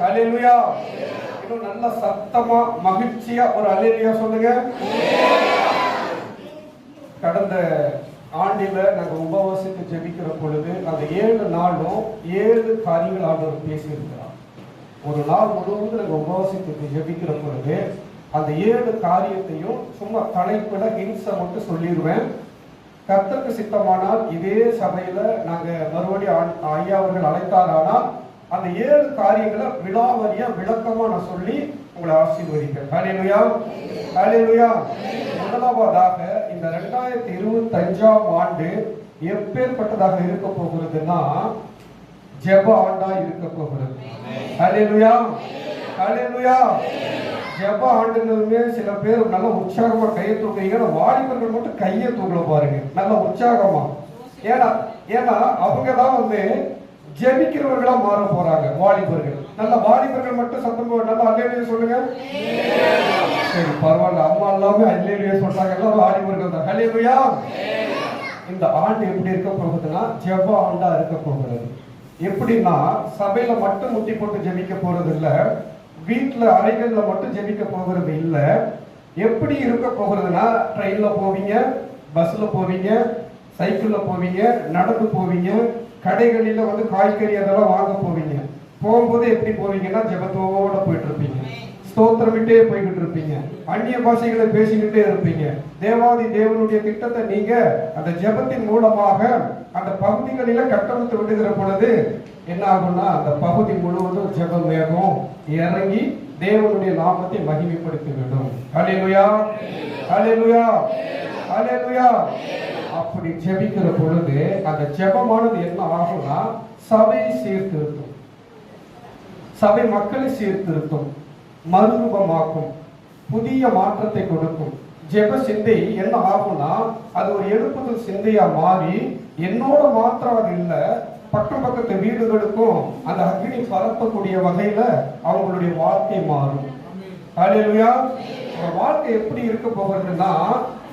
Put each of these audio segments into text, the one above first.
ஹalleluya இன்னும் நல்ல சத்தமா மகிழ்ச்சியா ஒரு ஹalleluya சொல்லுங்க. கடந்த ஆண்டில நாங்க உபவாசித்து ஜெபிக்கிற பொழுது அந்த ஏழு நாளும் ஏழு காரியங்கள் ஆண்டவர் பேசியிருக்கிறார். ஒரு நாள் முழுவதும் நாங்க உபவாசித்து ஜெபிக்கிற பொழுது அந்த ஏழு காரியத்தையும் சும்மா தலைப்பிட ஹிம்சை மட்டும் சொல்லிடுவேன் கத்தருக்கு சித்தமானால் இதே சபையில நாங்க மறுபடியும் ஐயா அவர்கள் அழைத்தாரானால் அந்த ஏழு காரியங்களை விழாவரியா விளக்கமா நான் சொல்லி உங்களை ஆசீர்வதிப்பேன். ஹalleluya ஹalleluya முதலாவதாக இந்த ரெண்டாயிரத்தி இருபத்தி அஞ்சாம் ஆண்டு எப்பேற்பட்டதாக இருக்க போகிறதுனா ஜெப ஆண்டா இருக்க போகிறது. ஹalleluya ஹalleluya ஜெப ஆண்டுனதுமே சில பேர் நல்ல உற்சாகமா கையை தூக்குறீங்க வாலிபர்கள் மட்டும் கையை தூக்கல பாருங்க. நல்ல உற்சாகமா. ஏன்னா ஏன்னா அவங்க தான் வந்து ஜெபிக்கிறவர்களா மாற போறாங்க. வாலிபர்கள். நல்ல வாலிபர்கள் மட்டும் சத்தம் போ- நல்லா அல்லேலியா சொல்லுங்க. சரி பரவாயில்ல. அம்மா எல்லாமே அல்லேலியா சொல்றாங்க. எல்லாம் வாலிபர்கள் தான். ஹalleluya இந்த ஆண்டு எப்படி இருக்க போகுதுன்னா ஜெப ஆண்டா இருக்க போகிறது. எப்படின்னா சபையில மட்டும் முட்டி போட்டு ஜெபிக்க போறது இல்ல. வீட்டுல அறைகள்ல மட்டும் ஜெபிக்க போகிறது இல்ல. எப்படி இருக்க போகிறதுனா ட்ரெயின்ல போவீங்க பஸ்ல போவீங்க சைக்கிள்ல போவீங்க நடந்து போவீங்க கடைகளில வந்து காய்கறி அதெல்லாம் வாங்க போவீங்க. போகும்போது எப்படி போவீங்கன்னா ஜபத்தோட போயிட்டு இருப்பீங்க ஸ்தோத்திரமிட்டே போய்கிட்டு இருப்பீங்க. அந்நிய பாஷைகளை பேசிக்கிட்டே இருப்பீங்க. தேவாதி தேவனுடைய திட்டத்தை நீங்க அந்த ஜெபத்தின் மூலமாக அந்த பகுதிகளில கட்டமைத்து விடுகிற பொழுது என்ன ஆகும்னா அந்த பகுதி முழுவதும் ஜபம் வேகம் இறங்கி தேவனுடைய நாமத்தை மகிமைப்படுத்தி விடும். ஹalleluya. ஹalleluya. அப்படி ஜெபிக்கிற பொழுது அந்த ஜெபமானது என்ன ஆகும்னா சபையை சீர்திருத்தும். சபை மக்களை சீர்திருத்தும். மறுரூபமாக்கும். புதிய மாற்றத்தை கொடுக்கும். ஜெப சிந்தை என்ன ஆகும்னா அது ஒரு எழுப்புதல் சிந்தையா மாறி என்னோட மாத்திரம் அது இல்லை பக்கம் பக்கத்து வீடுகளுக்கும் அந்த அக்னி பரப்பக்கூடிய வகையில அவங்களுடைய வாழ்க்கை மாறும். ஹalleluya. உங்க வாழ்க்கை எப்படி இருக்க போகிறதுன்னா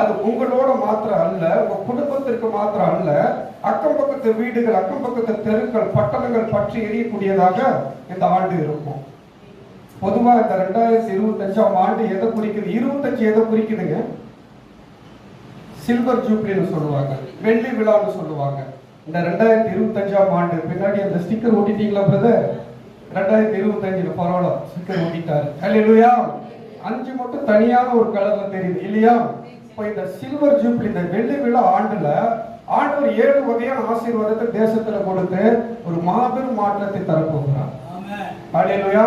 அது உங்களோட மாத்திரம் அல்ல உங்க குடும்பத்திற்கு மாத்திரம் அல்ல. அக்கம் பக்கத்து வீடுகள் அக்கம் பக்கத்து தெருக்கள் பட்டணங்கள் பற்றி எரியக்கூடியதாக இந்த ஆண்டு இருக்கும். பொதுவா இந்த ரெண்டாயிரத்தி இருபத்தஞ்சாம் ஆண்டு எதை குறிக்குது? இருபத்தஞ்சு எதை குறிக்குதுங்க? சில்வர் ஜூப்ளின்னு சொல்லுவாங்க வெள்ளி விழான்னு சொல்லுவாங்க. இந்த ரெண்டாயிரத்தி இருபத்தஞ்சாம் ஆண்டு பின்னாடி அந்த ஸ்டிக்கர் ஓட்டிட்டீங்களா பிரதர் ரெண்டாயிரத்தி இருபத்தஞ்சுல பரவாயில்ல ஸ்டிக்கர் ஒட்டிட்டாரு ஹalleluya. அஞ்சு மட்டும் தனியான ஒரு கலர்ல தெரியுது. இல்லையா? இப்போ இந்த சில்வர் ஜூப்ளி இந்த வெள்ளி விழா ஆண்டுல ஆண்டவர் ஏழு வகையான ஆசீர்வாதத்தை தேசத்துல கொடுத்து ஒரு மாபெரும் மாற்றத்தை தரப்போகிறார். ஹalleluya.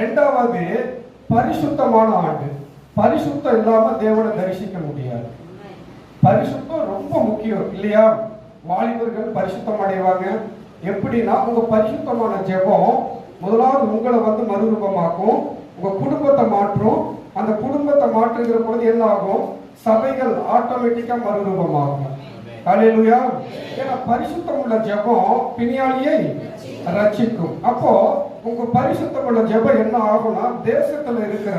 ரெண்டாவது பரிசுத்தமான ஆண்டு. பரிசுத்தம் இல்லாம தேவனை தரிசிக்க முடியாது. பரிசுத்தம் ரொம்ப முக்கியம். இல்லையா? வாலிபர்கள் பரிசுத்தம் அடைவாங்க எப்படின்னா உங்க பரிசுத்தமான ஜெபம் முதலாவது உங்களை வந்து மறுரூபமாக்கும். உங்க குடும்பத்தை மாற்றும். அந்த குடும்பத்தை மாற்றுகிற பொழுது என்ன ஆகும் சபைகள் ஆட்டோமேட்டிக்கா மறுரூபமாகும். ஹalleluya. ஏன்னா பரிசுத்தம் உள்ள ஜெபம் பிணியாளியை ரட்சிக்கும். அப்போ உங்க பரிசுத்தம் உள்ள ஜெபம் என்ன ஆகும்னா தேசத்துல இருக்கிற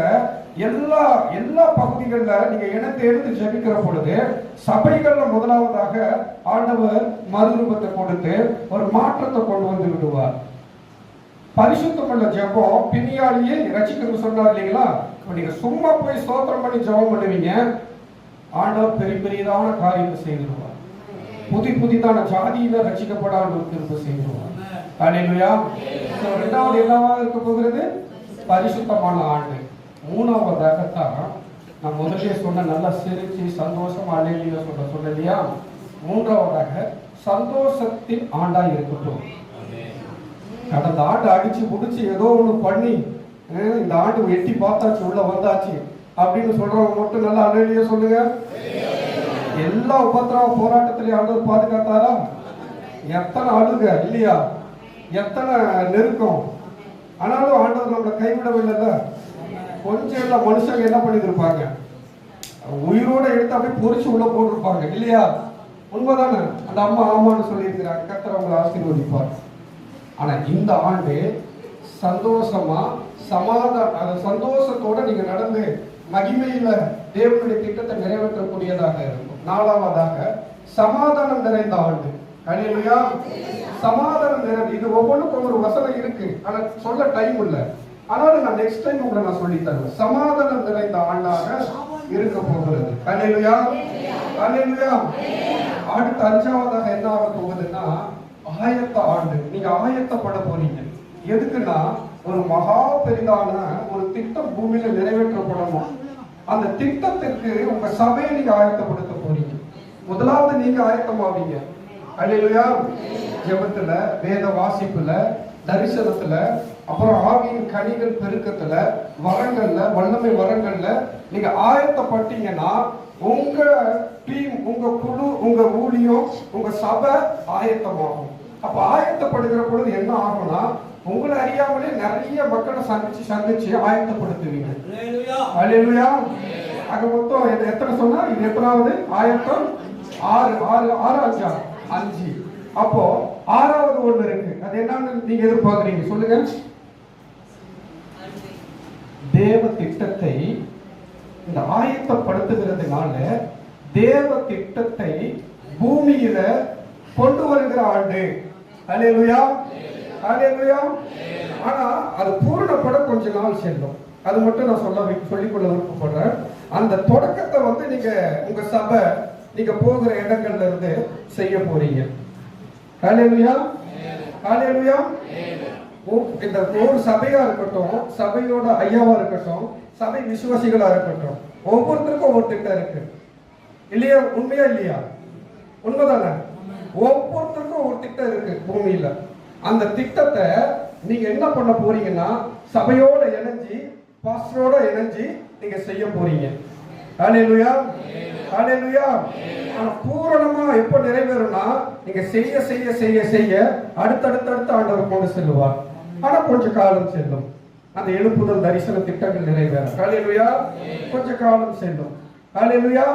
எல்லா எல்லா பகுதிகளில் நீங்க இனத்தை எடுத்து ஜெபிக்கிற பொழுது சபைகள்ல முதலாவதாக ஆண்டவர் மறுரூபத்தை கொடுத்து ஒரு மாற்றத்தை கொண்டு வந்து விடுவார். பரிசுத்தம் உள்ள ஜெபம் பின்னியாலேயே ரசிக்கணும் சொன்னார் இல்லைங்களா? இப்ப நீங்க சும்மா போய் சோத்திரம் பண்ணி ஜெபம் பண்ணுவீங்க. ஆண்டவர் பெரிய பெரியதான காரியத்தை செய்திருவார். புதி புதிதான ஜாதியில ரசிக்கப்படாமல் திரும்ப செய்திருவார். ஹalleluya ரெண்டாவது என்னவாக இருக்க போகிறது? பரிசுத்தமான ஆண்டு. மூணாவதாகத்தான் நான் முதலே சொன்ன நல்லா சிரிச்சு சந்தோஷம் அலையிலையோ சொல்ல சொல்லலையா? மூன்றாவதாக சந்தோஷத்தின் ஆண்டா இருக்கட்டும். கடந்த ஆண்டு அடிச்சு புடிச்சு ஏதோ ஒன்று பண்ணி இந்த ஆண்டு எட்டி பார்த்தாச்சு உள்ள வந்தாச்சு அப்படின்னு சொல்றவங்க மட்டும் நல்லா அலையிலேயே சொல்லுங்க. எல்லா உபத்திரவ போராட்டத்திலையும் ஆண்டு பாதுகாத்தாரா? எத்தனை அழுக இல்லையா? எத்தனை நெருக்கம்? ஆனாலும் ஆண்டவர் நம்மளை கைவிடவில்லைல்ல. கொஞ்சம் இல்ல மனுஷங்க என்ன பண்ணியிருப்பாங்க உயிரோட எடுத்து அப்படியே பொறிச்சு உள்ள போட்டிருப்பாங்க இல்லையா? உண்மைதானே? அந்த அம்மா ஆமான்னு சொல்லியிருக்கிறாங்க. கர்த்தர் அவங்களை ஆசீர்வதிப்பார். ஆனா இந்த ஆண்டு சந்தோஷமா சமாதான அந்த சந்தோஷத்தோட நீங்க நடந்து மகிமையில தேவனுடைய திட்டத்தை நிறைவேற்றக்கூடியதாக இருக்கும். நாலாவதாக சமாதானம் நிறைந்த ஆண்டு. ஹalleluya சமாதானம் நேரம் இது ஒவ்வொன்றுக்கும் ஒரு வசனம் இருக்கு. ஆனா சொல்ல டைம் இல்ல. ஆனாலும் நான் நெக்ஸ்ட் டைம் உங்களை நான் சொல்லி தருவேன் சமாதானம் நிறைந்த ஆண்டாக இருக்க போகிறது. அல்லேலூயா அல்லேலூயா அடுத்த அஞ்சாவதாக என்ன ஆக போகுதுன்னா ஆயத்த ஆண்டு. நீங்க ஆயத்தப்பட போறீங்க. எதுக்குன்னா ஒரு மகா பெரிதான ஒரு திட்டம் பூமியில நிறைவேற்றப்படணும். அந்த திட்டத்திற்கு உங்க சபையை நீங்க ஆயத்தப்படுத்த போறீங்க. முதலாவது நீங்க ஆயத்தமாவீங்க. அல்லேலூயா ஜெபத்துல வேத வாசிப்புல தரிசனத்துல அப்புறம் ஆவியின் கனிகள் பெருக்கத்துல வரங்கள்ல வல்லமை வரங்கள்ல நீங்க ஆயத்தப்பட்டீங்கன்னா உங்க டீம் உங்க குழு உங்க ஊழியம் உங்க சபை ஆயத்தமாகும். அப்ப ஆயத்தப்படுகிற பொழுது என்ன ஆகும்னா உங்களை அறியாமலே நிறைய மக்களை சந்திச்சு சந்திச்சு ஆயத்தப்படுத்துவீங்க. அல்லேலூயா அங்க மொத்தம் எத்த- எத்தனை சொன்னா? இது எத்தனாவது? ஆயத்தம்? ஆறு ஆறு ஆறு அஞ்சா அஞ்சு. அப்போ ஆறாவது ஒண்ணு இருக்கு. அது என்னன்னு நீங்க எதிர்பார்க்கறீங்க? சொல்லுங்க. தேவ திட்டத்தை இந்த ஆயத்தப்படுத்துகிறதுனால தேவ திட்டத்தை பூமியில கொண்டு வருகிற ஆண்டு. அல்லேலூயா அல்லேலூயா ஆனா அது பூரணப்பட கொஞ்ச நாள் செல்லும். அது மட்டும் நான் சொல்ல சொல்லிக்கொள்ள விருப்பப்படுறேன். அந்த தொடக்கத்தை வந்து நீங்க உங்க சபை நீங்க போகிற இடங்கள்ல இருந்து செய்ய போறீங்க. அல்லேலூயா அல்லேலூயா ஒ- இந்த ஒரு சபையா இருக்கட்டும் சபையோட ஐயாவா இருக்கட்டும் சபை விசுவாசிகளா இருக்கட்டும் ஒவ்வொருத்தருக்கும் ஒவ்வொரு திட்டம் இருக்கு. இல்லையா? உண்மையா இல்லையா? உண்மைதானே? ஒவ்வொருத்தருக்கும் ஒரு திட்டம் இருக்கு பூமியில. அந்த திட்டத்தை நீங்க என்ன பண்ண போறீங்கன்னா சபையோட இணைஞ்சி பாஸ்டரோட இணைஞ்சு நீங்க செய்ய போறீங்க. ஹalleluya ஹalleluya ஆனா பூரணமா எப்ப நிறைவேறும்னா நீங்க செய்ய செய்ய செய்ய செய்ய அடுத்தடுத்த அடுத்த ஆண்டவர் கொண்டு செல்லுவார். ஆனா கொஞ்ச காலம் செல்லும். அந்த எழுப்புதல் தரிசன திட்டங்கள் நிறைவேறும். ஹalleluya கொஞ்ச காலம் செல்லும். ஹalleluya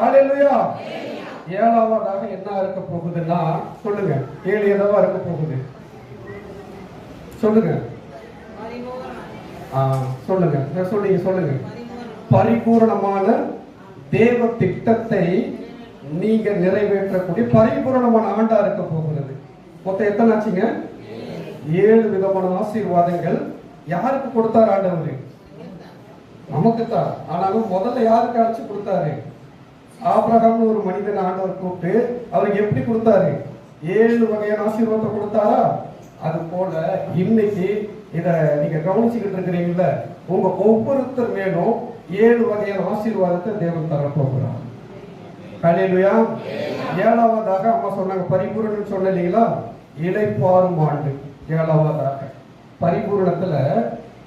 ஹalleluya ஏழாவதாக என்ன இருக்க போகுதுன்னா சொல்லுங்க. ஏழு என்னவா இருக்க போகுது? சொல்லுங்க. சொல்லுங்க. நான் சொல்லுங்க சொல்லுங்க. பரிபூரணமான தேவ திட்டத்தை நீங்க நிறைவேற்றக்கூடிய பரிபூரணமான ஆண்டா இருக்க போகிறது. மொத்தம் எத்தனை ஆச்சுங்க? ஏழு விதமான ஆசீர்வாதங்கள் யாருக்கு கொடுத்தார் ஆண்டவர்? நமக்கு தான். ஆனாலும் முதல்ல யாருக்கு அழைச்சு கொடுத்தாரு? ஆபிரகாம்னு ஒரு மனிதன் ஆண்டவர் கூப்பிட்டு அவருக்கு எப்படி கொடுத்தாரு? ஏழு வகையான ஆசீர்வாதத்தை கொடுத்தாரா? அது போல இன்னைக்கு இத நீங்க கவனிச்சுக்கிட்டு இருக்கிறீங்கல்ல உங்க ஒவ்வொருத்தர் மேலும் ஏழு வகையான ஆசீர்வாதத்தை தேவன் தரப்போகிறார் கலையிலுயா ஏழாவதாக அம்மா சொன்னாங்க பரிபூரணம் சொன்னீங்களா? இல்லைங்களா ஆண்டு. ஏழாவதாக. பரிபூரணத்துல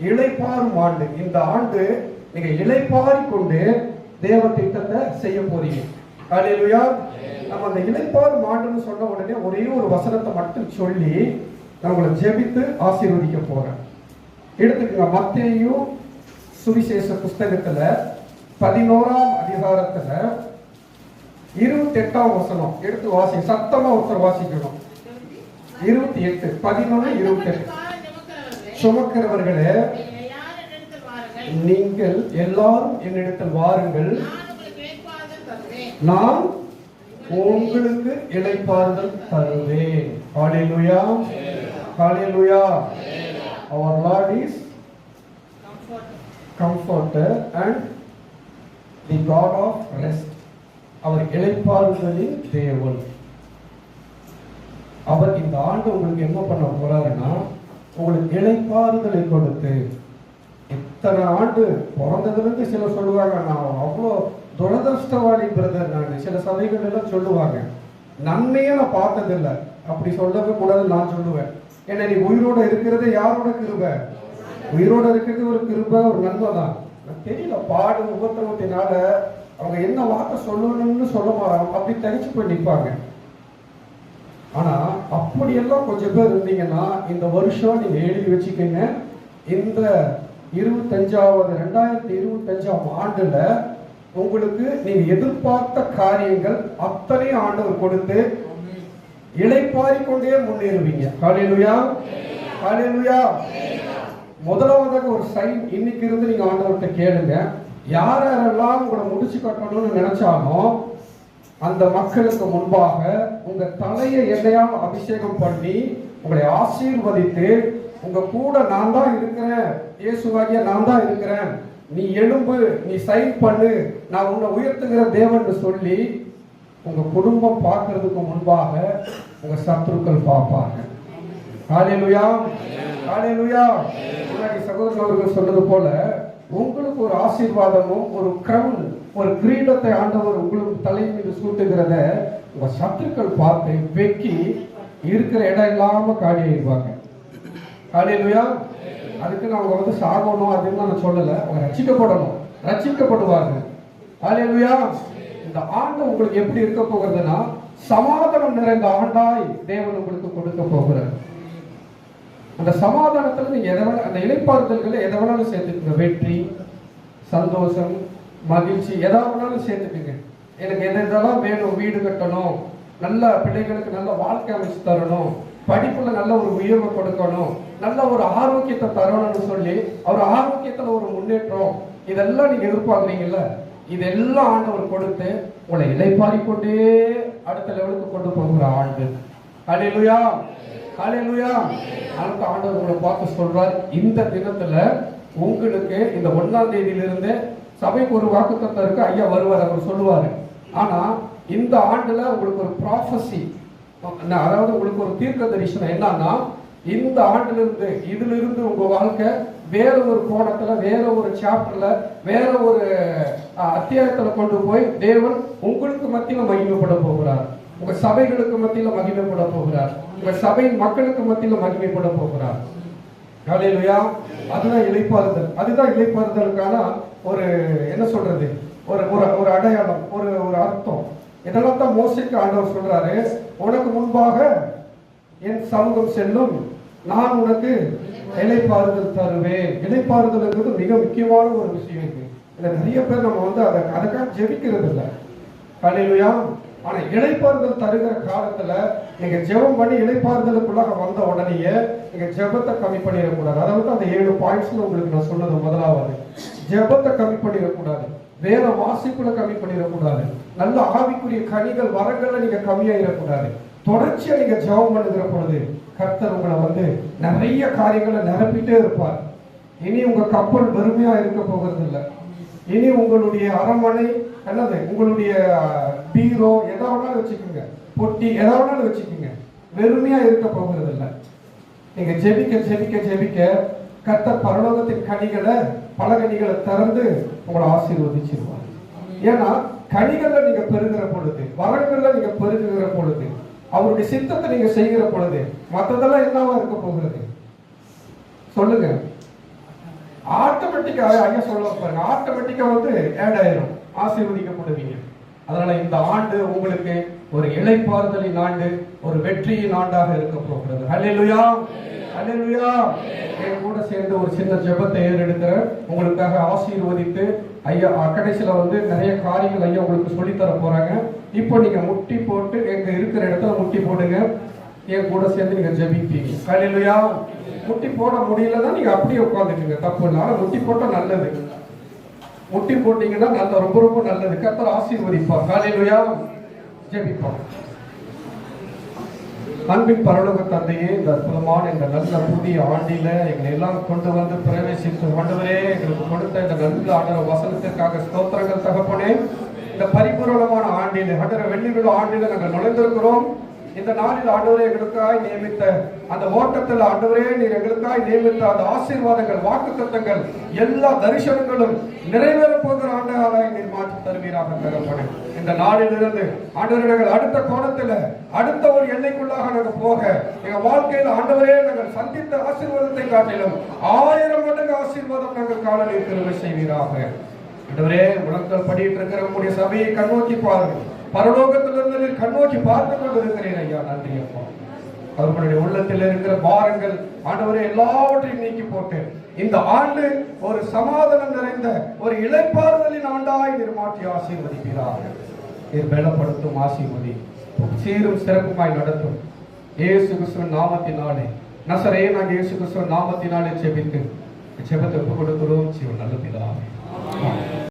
இழைப்பாறும் ஆண்டு. இந்த ஆண்டு நீங்க இழைப்பாறிக்கொண்டு கொண்டு தேவ திட்டத்தை செய்ய போறீங்க. கலையிலுயா நம்ம அந்த இழைப்பாறும் ஆண்டுன்னு சொன்ன உடனே ஒரே ஒரு வசனத்தை மட்டும் சொல்லி நம்மளை ஜெபித்து ஆசீர்வதிக்க போறேன். எடுத்துக்கோங்க மத்தியும் சுவிசேஷ புஸ்தகத்துல பதினோராம் அதிகாரத்துல இருபத்தி எட்டாம் வசனம். எடுத்து வாசி சத்தமா ஒருத்தர் வாசிக்கணும். இருபத்தி எட்டு பதினொன்று இருபத்தி எட்டு சுமக்கிறவர்களே நீங்கள் எல்லாரும் என்னிடத்தில் வாருங்கள். நான் உங்களுக்கு இளைப்பாறுதல் தருவேன். காலையிலுயா காலையிலுயா அவர் lord is comforter and the God of rest அவர் இழைப்பாளர்களின் தேவன். அவர் இந்த ஆண்டு உங்களுக்கு என்ன பண்ண போறாருன்னா உங்களுக்கு இழைப்பாறுதலை கொடுத்து இத்தனை ஆண்டு பிறந்ததுலேருந்து சில சொல்லுவாங்க நான் அவ்வளோ துரதிருஷ்டவாளி பிரதர் நான். சில சபைகள் எல்லாம் சொல்லுவாங்க நன்மையை நான் பார்த்ததில்லை. அப்படி சொல்லவே கூடாது நான் சொல்லுவேன். ஏன்னா நீ உயிரோட இருக்கிறதே யாரோட கிருபை? உயிரோட இருக்கிறது ஒரு கிருப ஒரு நன்மை தான் தெரியல பாடு உபத்திரவத்தினால அவங்க என்ன வார்த்தை சொல்லணும்னு சொல்ல மா- அப்படி தனிச்சு போய் நிற்பாங்க ஆனா அப்படியெல்லாம் கொஞ்சம் பேர் இருந்தீங்கன்னா இந்த வருஷம் நீங்க எழுதி வச்சுக்கோங்க. இந்த இருபத்தஞ்சாவது ரெண்டாயிரத்தி இருபத்தஞ்சாம் ஆண்டுல உங்களுக்கு நீங்க எதிர்பார்த்த காரியங்கள் அத்தனையும் ஆண்டவர் கொடுத்து இளைப்பாரி கொண்டே முன்னேறுவீங்க. காலையிலுயா காலையிலுயா முதலாவதாக ஒரு சைன் இன்னைக்கு இருந்து நீங்க ஆண்டவர்கிட்ட கேளுங்க. யார் யாரெல்லாம் உங்களை முடிச்சு கட்டணும்னு நினைச்சாலும் அந்த மக்களுக்கு முன்பாக உங்க தலையை எண்ணெயால் அபிஷேகம் பண்ணி உங்களை ஆசீர்வதித்து உங்க கூட நான் தான் இருக்கிறேன் இயேசுவாகிய நான் தான் இருக்கிறேன் நீ எழும்பு நீ சைன் பண்ணு நான் உன்னை உயர்த்துகிற தேவன் சொல்லி உங்க குடும்பம் பார்க்கறதுக்கு முன்பாக உங்க சத்துருக்கள் பார்ப்பாங்க ஹalleluya முன்னாடி சகோதரர் அவர்கள் சொன்னது போல உங்களுக்கு ஒரு ஆசீர்வாதமும் ஒரு கிரவுன் ஒரு கிரீடத்தை ஆண்டவர் உங்களுக்கு தலை மீது சூட்டுகிறத உங்க சத்துக்கள் பார்த்து வெக்கி இருக்கிற இடம் இல்லாம காலி ஆயிடுவாங்க ஹalleluya. அதுக்கு நான் அவங்க வந்து சாகணும் அப்படின்னு நான் சொல்லல. அவங்க ரட்சிக்கப்படணும். ரட்சிக்கப்படுவார்கள். ஹalleluya. இந்த ஆண்டு உங்களுக்கு எப்படி இருக்க போகிறதுனா சமாதானம் நிறைந்த ஆண்டாய் தேவன் உங்களுக்கு கொடுக்க போகிறார். அந்த சமாதானத்துல நீங்க எதை அந்த இலைப்பாறுதல்களை எதை வேணாலும் சேர்த்துக்கங்க. வெற்றி சந்தோஷம் மகிழ்ச்சி எதா வேணாலும் சேர்த்துக்குங்க. எனக்கு எது எதெல்லாம் வேணும் வீடு கட்டணும் நல்ல பிள்ளைகளுக்கு நல்ல வாழ்க்கை அமைச்சு தரணும் படிப்புல நல்ல ஒரு உயர்வை கொடுக்கணும் நல்ல ஒரு ஆரோக்கியத்தை தரணும்னு சொல்லி அவர் ஆரோக்கியத்துல ஒரு முன்னேற்றம் இதெல்லாம் நீங்க எதிர்பார்க்குறீங்கல்ல இதெல்லாம் ஆண்டவர் கொடுத்து உங்களை இலைப்பாரி கொண்டே அடுத்த லெவலுக்கு கொண்டு போகிற ஆண்டு. அலையிலுயா ஹalleluya. அடுத்த ஆண்டவர் உங்களை பார்த்து சொல்றார். இந்த தினத்துல உங்களுக்கு இந்த ஒன்னாம் தேதியிலிருந்து சபைக்கு ஒரு வாக்குத்தத்தம் இருக்கு. ஐயா வருவார் அவர் சொல்லுவாரு. ஆனா இந்த ஆண்டுல உங்களுக்கு ஒரு ப்ராஃபஸி அதாவது உங்களுக்கு ஒரு தீர்க்க தரிசனம் என்னன்னா இந்த ஆண்டுல இருந்து இதுல இருந்து உங்க வாழ்க்கை வேற ஒரு கோணத்துல வேற ஒரு சாப்டர்ல வேற ஒரு அத்தியாயத்துல கொண்டு போய் தேவன் உங்களுக்கு மத்தியில மகிமைப்பட போகிறார். உங்க சபைகளுக்கு மத்தியில மகிமைப்பட போகிறார். உங்க சபையின் மக்களுக்கு மத்தியில மகிமைப்பட போகிறார். ஹalleluya. அதுதான் இழைப்பாறுதல் அதுதான் இழைப்பாறுதலுக்கான ஒரு என்ன சொல்றது? ஒரு ஒரு ஒரு அடையாளம் ஒரு ஒரு அர்த்தம். இதெல்லாம் தான் மோசிக்க ஆண்டவர் சொல்றாரு. உனக்கு முன்பாக என் சமூகம் செல்லும். நான் உனக்கு இலைப்பாறுதல் தருவேன். இலைப்பாறுதல்ங்கிறது மிக முக்கியமான ஒரு விஷயம் இது. இதில் நிறைய பேர் நம்ம வந்து அதை அதுக்காக ஜெபிக்கிறது இல்லை கலையிலையா ஆனா இளைப்பாறுதல் தருகிற காலத்துல நீங்க ஜெபம் பண்ணி இளைப்பாறுதலுக்குள்ளாக வந்த உடனேயே நீங்க ஜெபத்தை கம்மி பண்ணிடக்கூடாது. அதாவது அந்த ஏழு பாயிண்ட்ஸ்ல உங்களுக்கு நான் சொன்னது முதலாவது. ஜெபத்தை கம்மி பண்ணிடக்கூடாது. வேற வாசிப்புல கம்மி பண்ணிடக்கூடாது. நல்ல ஆவிக்குரிய கனிகள் வரங்கள்ல நீங்க கம்மியாயிடக்கூடாது. தொடர்ச்சியா நீங்க ஜெபம் பண்ணுகிற பொழுது கர்த்தர் உங்களை வந்து நிறைய காரியங்களை நிரப்பிட்டே இருப்பார். இனி உங்க கப்பல் வெறுமையா இருக்க போகிறது இல்லை இனி உங்களுடைய அரண்மனை என்னது உங்களுடைய பீரோ எதை வேணாலும் வச்சுக்கோங்க. பொட்டி எதை வேணாலும் வச்சுக்கோங்க. வெறுமையா இருக்க போகிறது இல்லை நீங்க ஜெபிக்க ஜெபிக்க ஜெபிக்க கத்த பரலோகத்தின் கனிகளை பல கனிகளை திறந்து உங்களை ஆசீர்வதிச்சிருவார். ஏன்னா கனிகளை நீங்க பெருகிற பொழுது வரங்களை நீங்க பெருகுகிற பொழுது அவருடைய சித்தத்தை நீங்க செய்கிற பொழுது மற்றதெல்லாம் என்னவா இருக்க போகிறது? சொல்லுங்க. ஆட்டோமேட்டிக்கா ஐயா சொல்ல பாருங்க ஆட்டோமேட்டிக்கா வந்து ஆட் ஆயிரும். ஆசீர்வதிக்கப்படுவீங்க அதனால இந்த ஆண்டு உங்களுக்கு ஒரு இளைப்பாறுதலின் ஆண்டு ஒரு வெற்றியின் ஆண்டாக இருக்க போகிறது. ஹalleluya ஹalleluya என் கூட சேர்ந்து ஒரு சின்ன ஜெபத்தை ஏறெடுக்கிறேன். உங்களுக்காக ஆசீர்வதித்து ஐயா கடைசியில் வந்து நிறைய காரியங்கள் ஐயா உங்களுக்கு சொல்லித்தர போறாங்க. இப்போ நீங்க முட்டி போட்டு எங்க இருக்கிற இடத்துல முட்டி போடுங்க. என் கூட சேர்ந்து நீங்க ஜெபிப்பீங்க. ஹalleluya முட்டி போட முடியலன்னா நீங்க அப்படியே உட்காந்துக்குங்க தப்பு இல்லை. முட்டி போட்டால் நல்லது. முட்டி போட்டீங்கன்னா நல்ல ரொம்ப ரொம்ப நல்லது. கத்தர் ஆசீர்வதிப்பார். ஹalleluya ஜெபிப்பார் அன்பின் பரலோக தந்தையே இந்த அற்புதமான இந்த நல்ல புதிய ஆண்டில எங்களை எல்லாம் கொண்டு வந்து பிரவேசித்து ஆண்டவரே எங்களுக்கு கொடுத்த இந்த நல்ல ஆண்டவர் வசனத்திற்காக ஸ்தோத்திரங்கள் தகப்பனே. இந்த பரிபூரணமான ஆண்டில ஆண்டர வெள்ளி விழா ஆண்டில நாங்கள் நுழைந்திருக்கிறோம். இந்த நாளில் ஆண்டவரே எங்களுக்காய் நியமித்த அந்த ஓட்டத்தில் ஆண்டவரே நீர் எங்களுக்காய் நியமித்த அந்த ஆசீர்வாதங்கள் வாக்குத்தத்தங்கள் எல்லா தரிசனங்களும் நிறைவேற போகிற ஆண்டவராய் நீர் மாற்றி தருவீராக தகப்பனே இந்த நாளிலிருந்து ஆண்டவரே அடுத்த கோணத்தில் அடுத்த ஒரு எல்லைக்குள்ளாக நாங்கள் போக எங்கள் வாழ்க்கையில் ஆண்டவரே நாங்கள் சந்தித்த ஆசீர்வாதத்தை காட்டிலும் ஆயிரம் மடங்கு ஆசீர்வாதம் நாங்கள் நீர் திரும்ப செய்வீராக. ஆண்டவரே உலகத்தில் படிட்டு இருக்கிற சபையை கண்ணோக்கி பாருங்கள். பரலோகத்திலிருந்து நீர் கண்ணோக்கி பார்த்து கொண்டிருக்கிறேன் ஐயா. நன்றி அப்பா. அவர்களுடைய உள்ளத்தில் இருக்கிற பாரங்கள் ஆண்டவரை எல்லாவற்றையும் நீக்கி போட்டு இந்த ஆண்டு ஒரு சமாதானம் நிறைந்த ஒரு இழைப்பாறுதலின் ஆண்டாய் நீர் மாற்றி ஆசீர்வதிப்பீராக. நீர் பலப்படுத்தும் ஆசீர்வதி. சீரும் சிறப்புமாய் நடத்தும். ஏசு கிருஷ்ணன் நாமத்தினாலே. நசரே நாங்கள் இயேசு கிறிஸ்துவ நாமத்தினாலே செபித்து செபத்தை ஒப்பு கொடுக்கிறோம். சிவன் நல்ல பிதாவே.